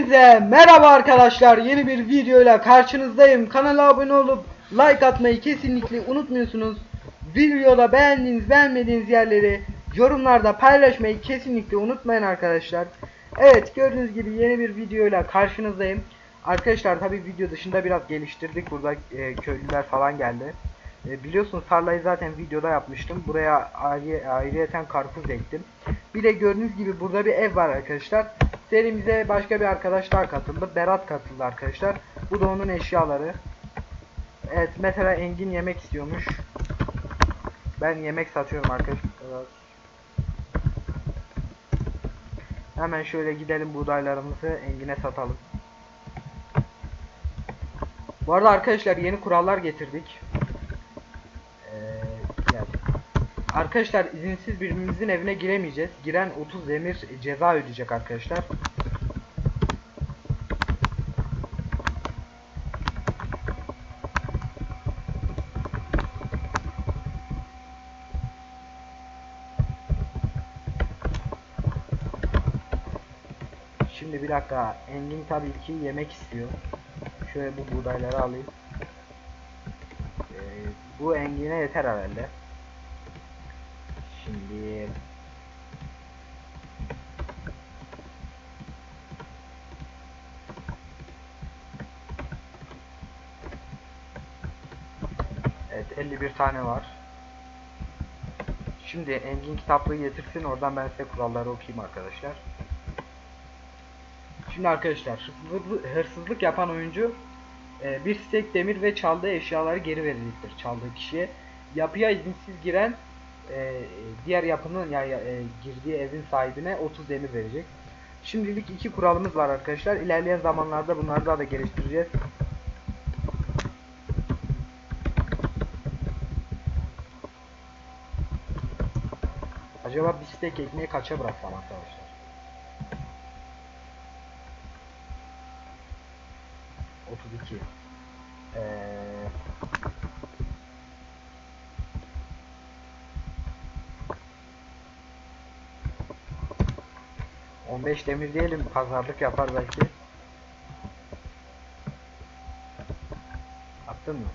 Hepinize merhaba arkadaşlar. Yeni bir videoyla karşınızdayım. Kanala abone olup like atmayı kesinlikle unutmuyorsunuz. Videoda beğendiğiniz beğenmediğiniz yerleri yorumlarda paylaşmayı kesinlikle unutmayın arkadaşlar. Evet gördüğünüz gibi yeni bir videoyla karşınızdayım. Arkadaşlar tabi video dışında biraz geliştirdik. Burada e, köylüler falan geldi. E, biliyorsunuz tarlayı zaten videoda yapmıştım. Buraya ayrı, ayrıyeten karpuz ektim. Bir de gördüğünüz gibi burada bir ev var arkadaşlar. Serimize başka bir arkadaş daha katıldı. Berat katıldı arkadaşlar. Bu da onun eşyaları. Evet mesela Engin yemek istiyormuş. Ben yemek satıyorum arkadaşlar. Hemen şöyle gidelim buğdaylarımızı Engin'e satalım. Bu arada arkadaşlar yeni kurallar getirdik. Ee, yani Arkadaşlar izinsiz birbirimizin evine giremeyeceğiz. Giren 30 demir ceza ödeyecek arkadaşlar. Şimdi bir dakika. Engin tabii ki yemek istiyor. Şöyle bu buğdayları alayım. Ee, bu Engin'e yeter herhalde. Şimdi Evet 51 tane var. Şimdi Engin kitaplığı getirsin oradan ben size kuralları okuyayım arkadaşlar. Şimdi arkadaşlar hırsızlık, yapan oyuncu e, bir stek demir ve çaldığı eşyaları geri verecektir çaldığı kişiye. Yapıya izinsiz giren e, diğer yapının ya, ya, e, girdiği evin sahibine 30 demir verecek. Şimdilik iki kuralımız var arkadaşlar. İlerleyen zamanlarda bunları daha da geliştireceğiz. Acaba bir stek ekmeği kaça bıraksam arkadaşlar? Otuz iki. Ee, 15 demir diyelim pazarlık yapar belki. Attın mı?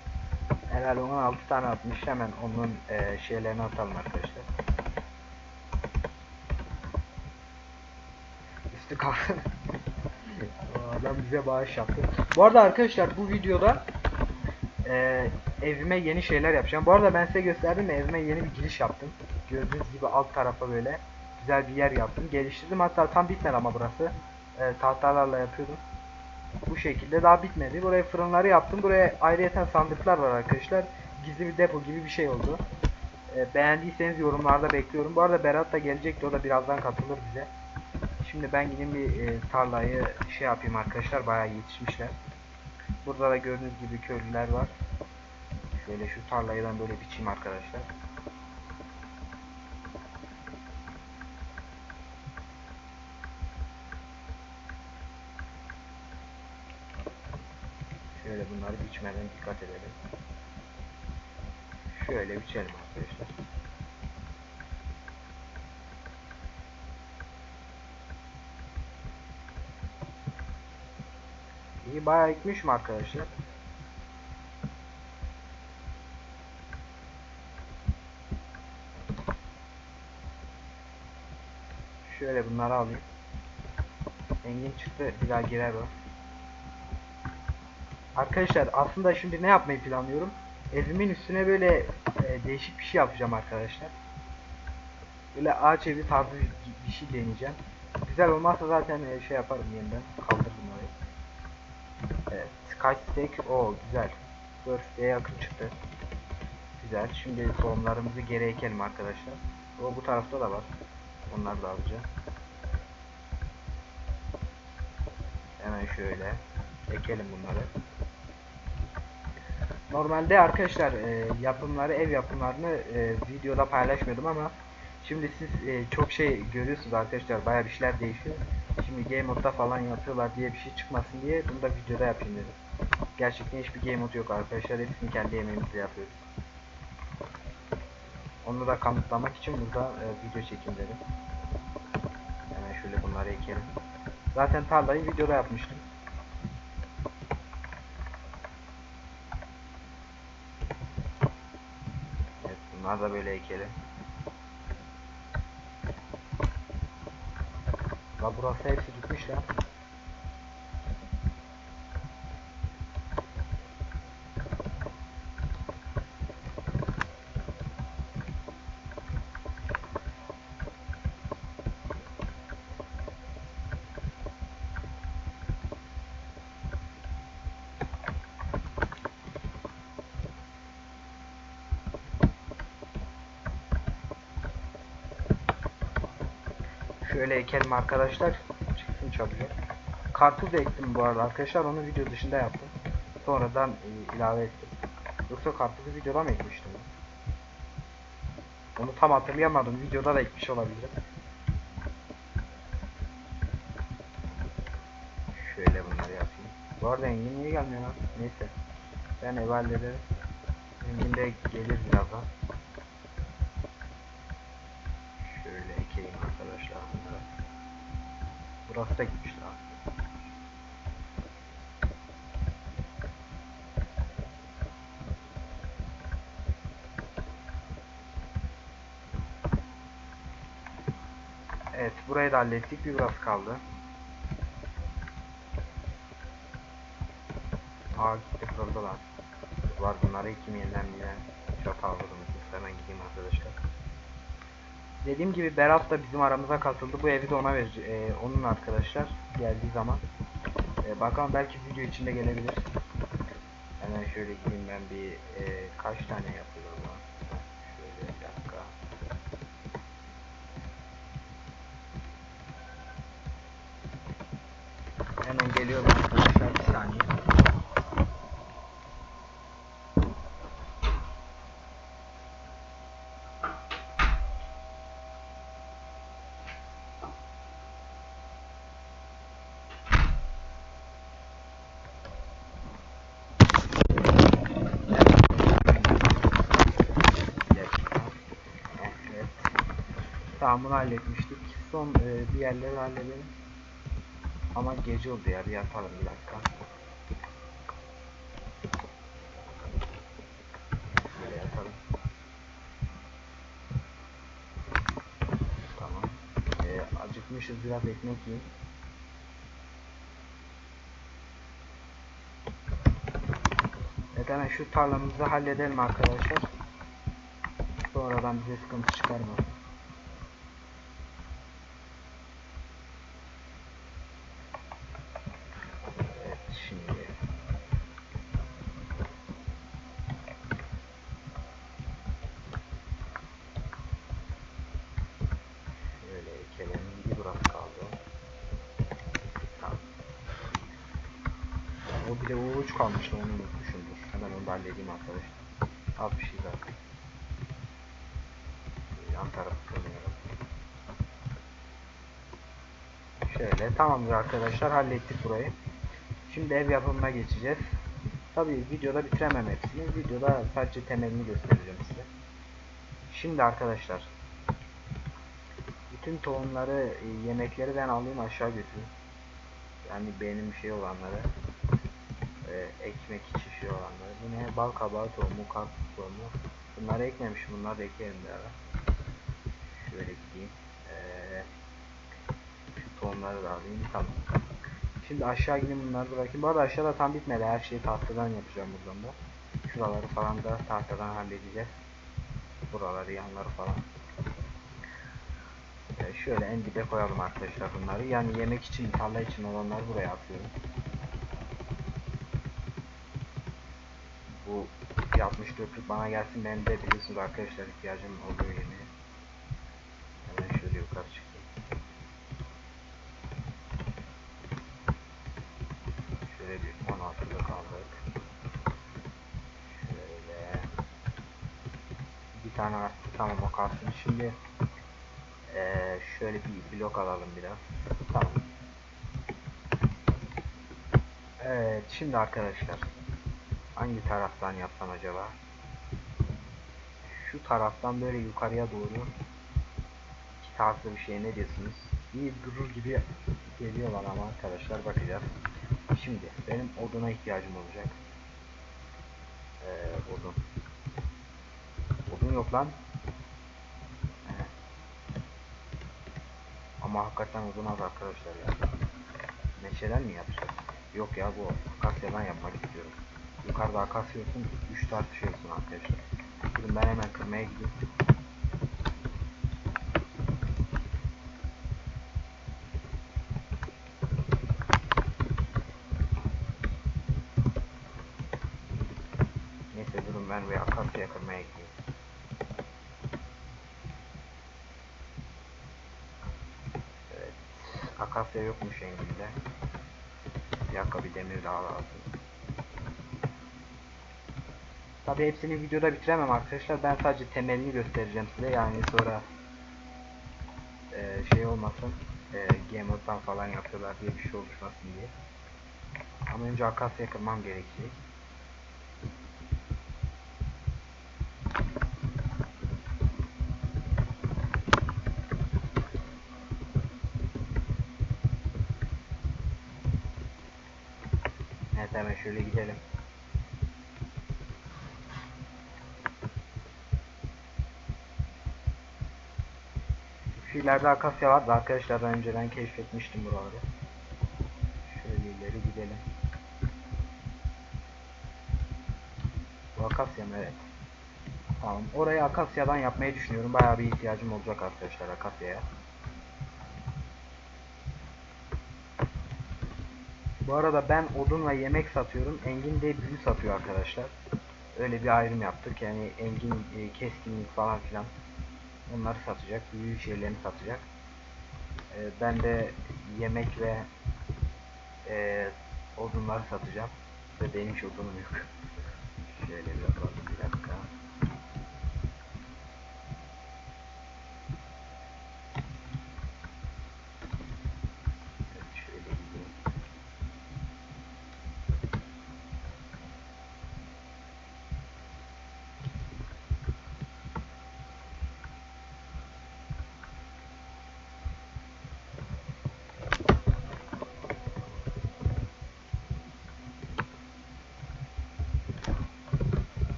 Herhalde onun 6 tane atmış hemen onun e, şeylerini atalım arkadaşlar. Üstü kalsın. Adam bize bağış yaptı. Bu arada arkadaşlar bu videoda e, evime yeni şeyler yapacağım. Bu arada ben size gösterdim evime yeni bir giriş yaptım. Gördüğünüz gibi alt tarafa böyle güzel bir yer yaptım. Geliştirdim hatta tam bitmedi ama burası. E, tahtalarla yapıyordum. Bu şekilde daha bitmedi. Buraya fırınları yaptım. Buraya ayrıyeten sandıklar var arkadaşlar. Gizli bir depo gibi bir şey oldu. E, beğendiyseniz yorumlarda bekliyorum. Bu arada Berat da gelecekti. O da birazdan katılır bize. Şimdi ben gideyim bir e, tarlayı şey yapayım arkadaşlar. Bayağı yetişmişler. Burada da gördüğünüz gibi köylüler var. Şöyle şu tarlayı ben böyle biçeyim arkadaşlar. Şöyle bunları biçmeden dikkat edelim. Şöyle biçelim arkadaşlar. İyi bayağı ekmişim arkadaşlar. Şöyle bunları alayım. Engin çıktı bir daha girer o. Arkadaşlar aslında şimdi ne yapmayı planlıyorum? Evimin üstüne böyle e, değişik bir şey yapacağım arkadaşlar. Böyle ağaç evi tarzı bir- şey deneyeceğim. Güzel olmazsa zaten e, şey yaparım yeniden. Kaldırırım orayı. Evet. Sky Steak. o güzel. Birthday yakın çıktı. Güzel. Şimdi tohumlarımızı geri ekelim arkadaşlar. O bu tarafta da var. Onları da alacağım. Hemen şöyle ekelim bunları. Normalde arkadaşlar e, yapımları ev yapımlarını e, videoda paylaşmıyordum ama şimdi siz e, çok şey görüyorsunuz arkadaşlar baya bir şeyler değişiyor. Şimdi game modda falan yapıyorlar diye bir şey çıkmasın diye bunu da videoda yapayım dedim. Gerçekten hiçbir game mod yok arkadaşlar hepsini kendi yemeğimizle yapıyoruz. Onu da kanıtlamak için burada e, video çekim dedim. Hemen şöyle bunları ekelim. Zaten tarlayı videoda yapmıştım. Evet bunlar da böyle ekeli. La burası hepsi gitmiş lan. Şöyle ekelim arkadaşlar. Çıksın çabucak. Karpuz da ektim bu arada arkadaşlar. Onu video dışında yaptım. Sonradan e, ilave ettim. Yoksa karpuzu videoda mı ekmiştim? Onu tam hatırlayamadım. Videoda da ekmiş olabilirim. Şöyle bunları yapayım. Bu arada Engin niye gelmiyor lan? Neyse. Ben ev hallederim. Engin de gelir birazdan. Şöyle ekeyim arkadaşlar Burası da gitmişler. Evet burayı da hallettik bir burası kaldı. Aa gitti kırıldılar. Var bunları kim yeniden bilen çatal vurdum. Hemen gideyim arkadaşlar. Dediğim gibi Berat da bizim aramıza katıldı. Bu evi de ona ver, e, onun arkadaşlar geldiği zaman. E, bakalım belki video içinde gelebilir. Hemen şöyle gideyim ben bir e, kaç tane yapıyorum lan. Şöyle bir dakika. Hemen geliyorum arkadaşlar bir saniye. Bir dakika. Evet. Tamam bunu halletmiştik. Son e, bir yerleri halledelim. Ama gece oldu ya bir yatalım bir dakika. Şöyle yatalım. Tamam. E, acıkmışız biraz ekmek yiyin. Evet hemen şu tarlamızı halledelim arkadaşlar. Sonradan bize sıkıntı çıkarmasın. Evet şimdi şöyle ekelim bir burası kaldı. Tamam. O bir de kalmıştı onu unutmuşumdur. Hemen onu da halledeyim arkadaşlar. Az bir şey zaten. Yan tarafı kırmıyorum. Şöyle tamamdır arkadaşlar hallettik burayı. Şimdi ev yapımına geçeceğiz. Tabii videoda bitiremem hepsini. Videoda sadece temelini göstereceğim size. Şimdi arkadaşlar bütün tohumları, e, yemekleri ben alayım aşağı götüreyim. Yani benim şey olanları ekmek için şey olanları. Bu ne? Bal kabağı tohumu, karpuz tohumu. Bunları ekmemişim. Bunları da ekerim beraber. Şöyle gideyim. Eee şu tohumları da alayım. Tamam. Şimdi aşağı gideyim bunları bırakayım. Bu arada aşağıda tam bitmedi. Her şeyi tahtadan yapacağım buradan da. Şuraları falan da tahtadan halledeceğiz. Buraları, yanları falan. Ee, şöyle en dibe koyalım arkadaşlar bunları. Yani yemek için, tarla için olanları buraya atıyorum. Bu 64'lük bana gelsin. Benim de biliyorsunuz arkadaşlar ihtiyacım oluyor yemeğe. Hemen şöyle yukarı çıkayım. Şöyle bir 16'da kaldık. Şöyle. Bir tane arttı tamam o kalsın. Şimdi eee, şöyle bir blok alalım biraz. Tamam. Evet şimdi arkadaşlar hangi taraftan yapsam acaba? Şu taraftan böyle yukarıya doğru iki taraflı bir şey ne diyorsunuz? iyi durur gibi geliyor bana ama arkadaşlar bakacağız. Şimdi benim oduna ihtiyacım olacak. Ee, odun. Odun yok lan. Ama hakikaten odun az arkadaşlar ya. Meşeden mi yapacağız? Yok ya bu akasyadan yapmak istiyorum. Yukarıda olsun 3 tartışıyorsun arkadaşlar. Durun ben hemen kırmaya gideyim. Neyse durun ben bir akasya kırmaya gideyim. Evet. Akasya yokmuş Engin'de. Bir dakika bir demir daha lazım. Tabi hepsini videoda bitiremem arkadaşlar. Ben sadece temelini göstereceğim size. Yani sonra e, şey olmasın. E, Gamer'dan falan yapıyorlar diye bir şey oluşmasın diye. Ama önce akasya kırmam gerekecek. Evet hemen şöyle gidelim. Şu ileride akasya vardı arkadaşlar ben önceden keşfetmiştim buraları. Şöyle ileri gidelim. Bu akasya mı? Evet. Tamam. Orayı akasyadan yapmayı düşünüyorum. Bayağı bir ihtiyacım olacak arkadaşlar akasyaya. Bu arada ben odun ve yemek satıyorum. Engin de büyü satıyor arkadaşlar. Öyle bir ayrım yaptık. Yani Engin e, keskinlik falan filan onları satacak. Büyü şeylerini satacak. E, ben de yemek ve e, odunları satacağım. Ve benim hiç odunum yok. Şöyle bir bakalım bir dakika. Evet, şöyle gideyim.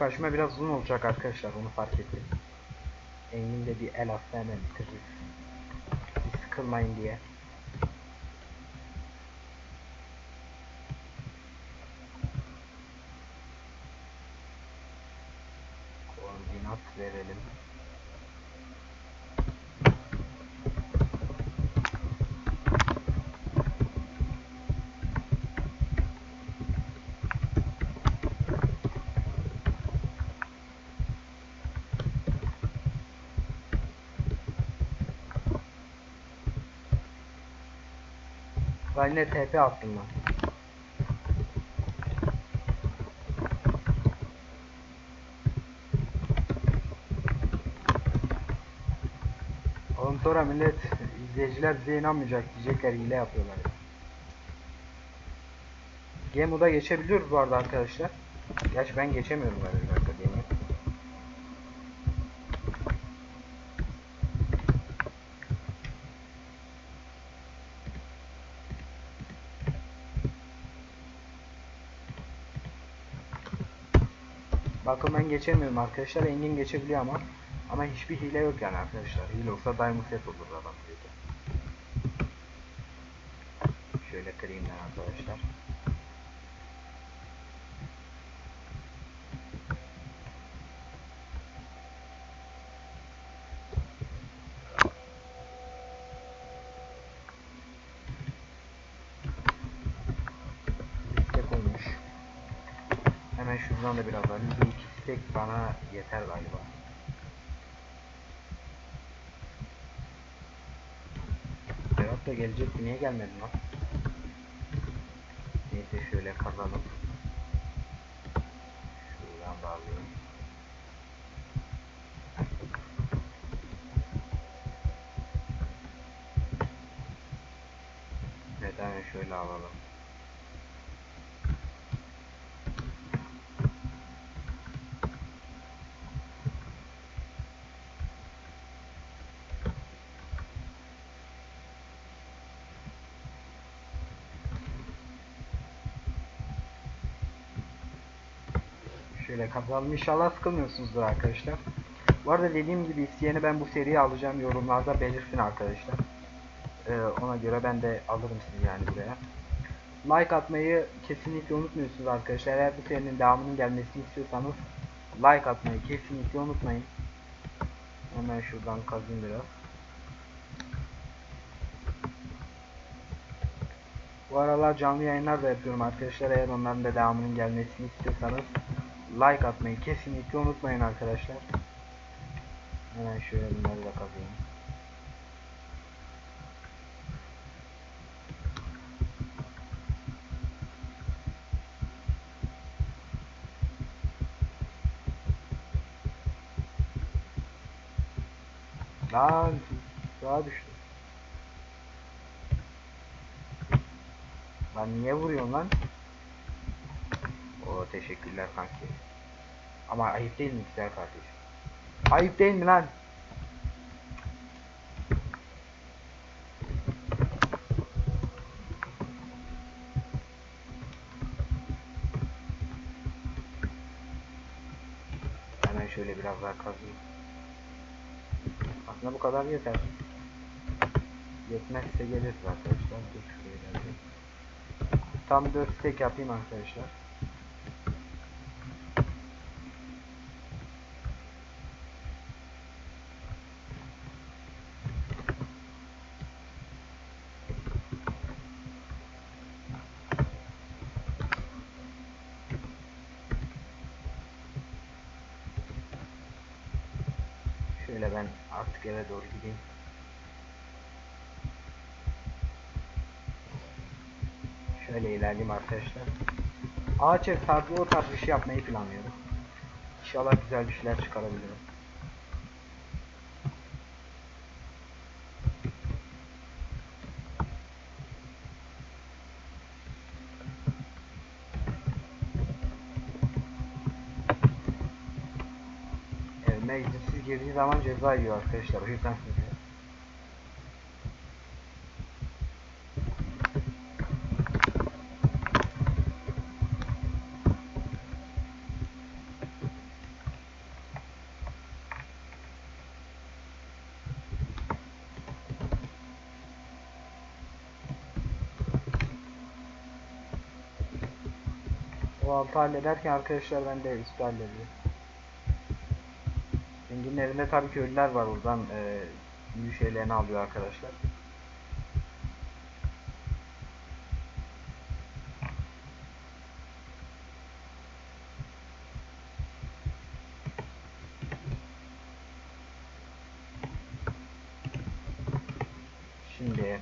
Tek başıma biraz uzun olacak arkadaşlar onu fark ettim. Engin de bir el atsa hemen bitiririz. Sıkılmayın diye. Koordinat verelim. Yine TP attım ben. Oğlum sonra millet izleyiciler bize inanmayacak diyecekler hile yapıyorlar. Game moda geçebiliyoruz bu arada arkadaşlar. Gerçi ben geçemiyorum galiba bir dakika diyeyim. Bakın ben geçemiyorum arkadaşlar. Engin geçebiliyor ama. Ama hiçbir hile yok yani arkadaşlar. Hile olsa Diamond Set olur adam diyordu. Şöyle kırayım ben arkadaşlar. Tek olmuş. Hemen şuradan da biraz alayım. Bir iki stek bana yeter galiba. Berat da gelecekti. Niye gelmedin lan? Neyse şöyle kazalım. Şuradan da alayım. Neden şöyle alalım. Şöyle kazalım. İnşallah sıkılmıyorsunuzdur arkadaşlar. Bu arada dediğim gibi isteyeni ben bu seriyi alacağım. Yorumlarda belirsin arkadaşlar. Ee, ona göre ben de alırım sizi yani buraya. Like atmayı kesinlikle unutmuyorsunuz arkadaşlar. Eğer bu serinin devamının gelmesini istiyorsanız like atmayı kesinlikle unutmayın. Hemen şuradan kazayım biraz. Bu aralar canlı yayınlar da yapıyorum arkadaşlar. Eğer onların da devamının gelmesini istiyorsanız like atmayı kesinlikle unutmayın arkadaşlar. Hemen şöyle bunları da kazıyım. Lan sağa düştü. Lan niye vuruyorsun lan? Teşekkürler kanki. Ama ayıp değil mi güzel kardeşim? Ayıp değil mi lan? Hemen şöyle biraz daha kazayım. Aslında bu kadar yeter. Yetmezse geliriz arkadaşlar. Dur. Tam 4 stack yapayım arkadaşlar. Şöyle ben artık eve doğru gideyim. Şöyle ilerleyeyim arkadaşlar. Ağaç ev tarzı o tarz bir şey yapmayı planlıyorum. İnşallah güzel bir şeyler çıkarabilirim. Evime izinsiz girdiği zaman ceza yiyor arkadaşlar. O yüzden size. O altı hallederken arkadaşlar ben de üstü hallediyorum. Engin'in evinde tabii ki ölüler var oradan e, büyü şeylerini alıyor arkadaşlar. Şimdi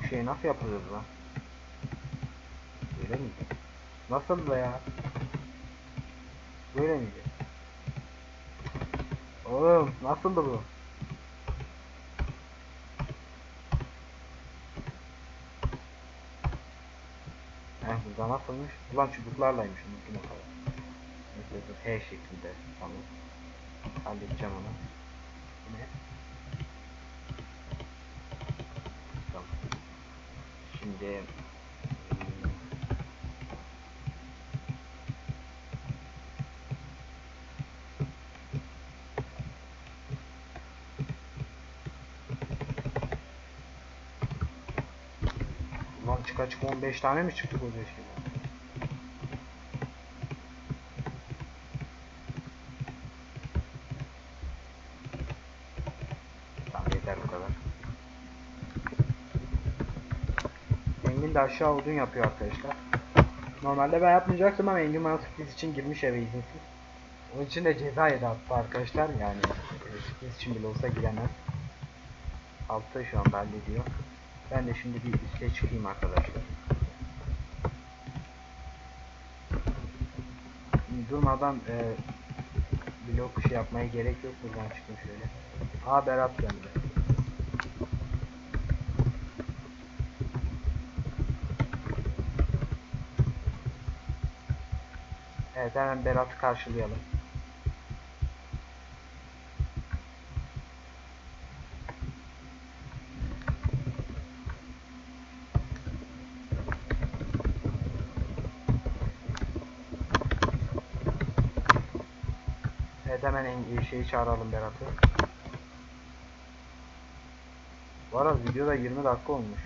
bu şey nasıl yapılıyor lan? Böyle miydi? Nasıl da ya? Böyle miydi? Oğlum nasıldı bu? Heh burada nasılmış? Ulan çubuklarlaymış unuttum o kadar. Neyse dur H şeklinde tamam. Halledeceğim onu. Ne? Tamam. Şimdi Ulan çıka çık 15 tane mi çıktı? Tamam yeter bu kadar. Engin de aşağı odun yapıyor arkadaşlar. Normalde ben yapmayacaktım ama Engin bana sürpriz için girmiş eve izinsiz. Onun için de ceza yedi hatta arkadaşlar yani e, sürpriz için bile olsa giremez. Altta şu anda hallediyor. Ben de şimdi bir üste çıkayım arkadaşlar. Durmadan e, blok şey yapmaya gerek yok. Buradan çıktım şöyle. Aa Berat geldi. Evet hemen Berat'ı karşılayalım. Evet hemen en şeyi çağıralım Berat'ı. Bu videoda 20 dakika olmuş.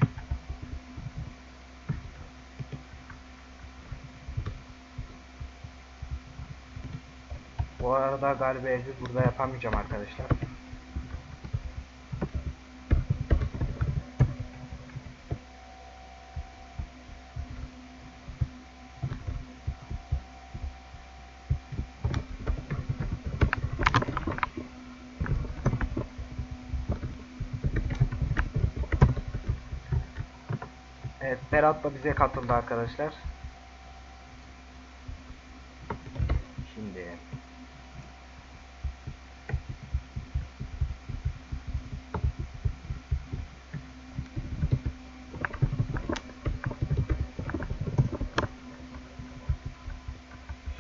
Bu arada galiba edit burada yapamayacağım arkadaşlar. Evet Berat da bize katıldı arkadaşlar. Şimdi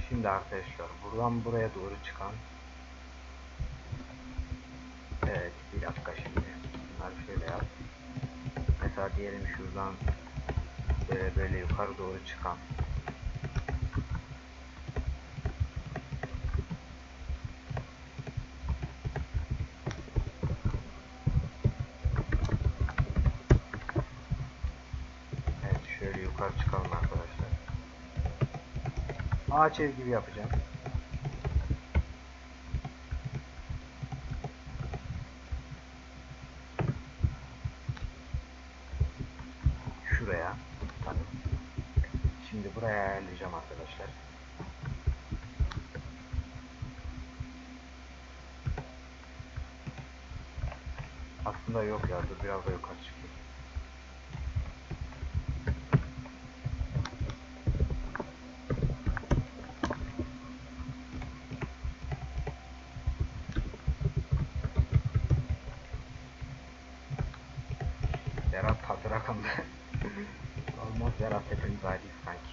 Şimdi arkadaşlar buradan buraya doğru çıkan Evet bir dakika şimdi bunları şöyle yap Mesela diyelim şuradan böyle böyle yukarı doğru çıkan Evet şöyle yukarı çıkalım arkadaşlar. Ağaç ev gibi yapacağım. Şuraya. Tabii. Şimdi buraya ayarlayacağım arkadaşlar. Aslında yok ya dur biraz da yukarı çıkayım. Berat tadı rakamda. Olmaz Berat hepimiz ayrıyız sanki.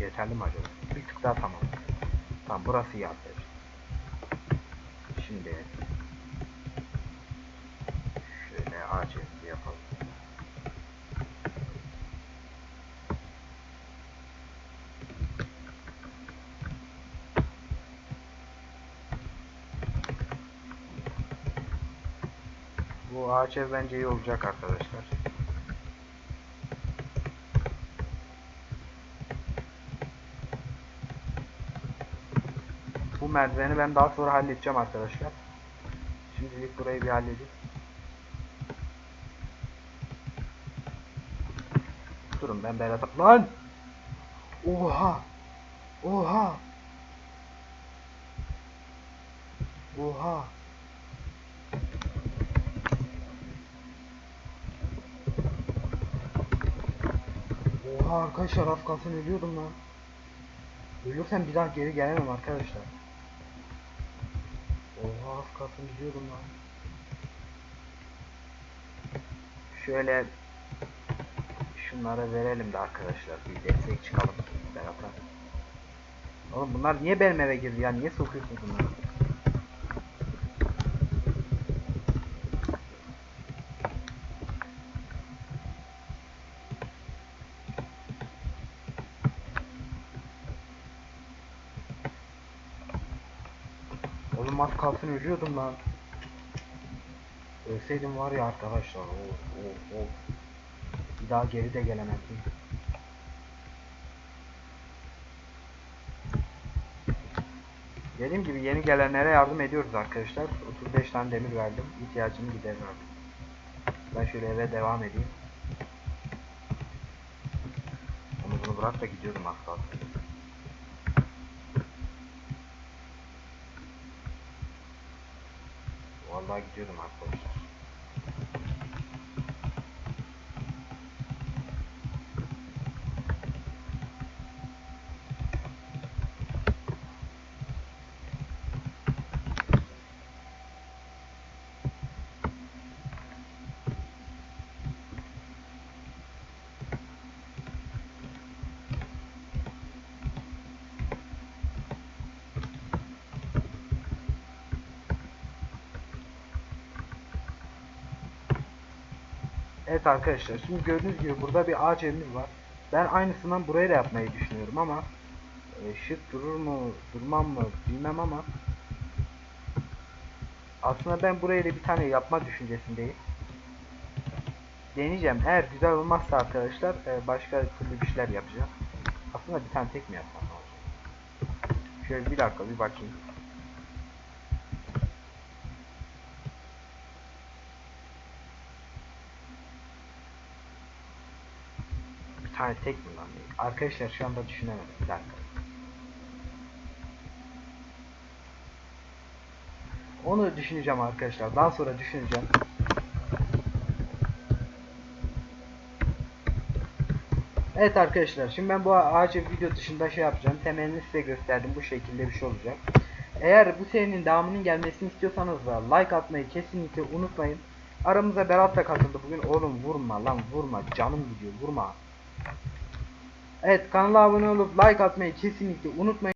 Yeterli mi acaba? Bir tık daha tamam. Tamam burası iyi. Şimdi şöyle ağaç evi yapalım. Bu ağaç bence iyi olacak arkadaşlar. Bu merdiveni ben daha sonra halledeceğim arkadaşlar. Şimdilik burayı bir halledeyim. Durun ben Berat'a... Lan! Oha! Oha! Oha! Oha arkadaşlar az kalsın ölüyordum lan. Ölürsem bir daha geri gelemem arkadaşlar. Oha az kalsın gidiyordum lan. Şöyle şunları verelim de arkadaşlar bir destek çıkalım Berat'a. Oğlum bunlar niye benim eve girdi ya? Niye sokuyorsun bunları? Oğlum az kalsın ölüyordum lan. Ölseydim var ya arkadaşlar. Of of of. Bir daha geri de gelemezdim. Dediğim gibi yeni gelenlere yardım ediyoruz arkadaşlar. 35 tane demir verdim. İhtiyacımı giderir artık. Ben şöyle eve devam edeyim. Onu bunu bırak da gidiyordum az. Vallahi gidiyordum arkadaşlar. Evet arkadaşlar şimdi gördüğünüz gibi burada bir ağaç evimiz var. Ben aynısından burayı da yapmayı düşünüyorum ama e, şık durur mu durmam mı bilmem ama aslında ben buraya da bir tane yapma düşüncesindeyim. Deneyeceğim. Eğer güzel olmazsa arkadaşlar e, başka türlü bir şeyler yapacağım. Aslında bir tane tek mi yapsam ne olacak? Şöyle bir dakika bir bakayım. Tane tek mi lan? Arkadaşlar şu anda düşünemedim. Bir dakika. Onu düşüneceğim arkadaşlar. Daha sonra düşüneceğim. Evet arkadaşlar şimdi ben bu ağacı video dışında şey yapacağım. Temelini size gösterdim. Bu şekilde bir şey olacak. Eğer bu serinin devamının gelmesini istiyorsanız da like atmayı kesinlikle unutmayın. Aramıza Berat da katıldı bugün. Oğlum vurma lan vurma. Canım gidiyor vurma. Evet kanala abone olup like atmayı kesinlikle unutmayın.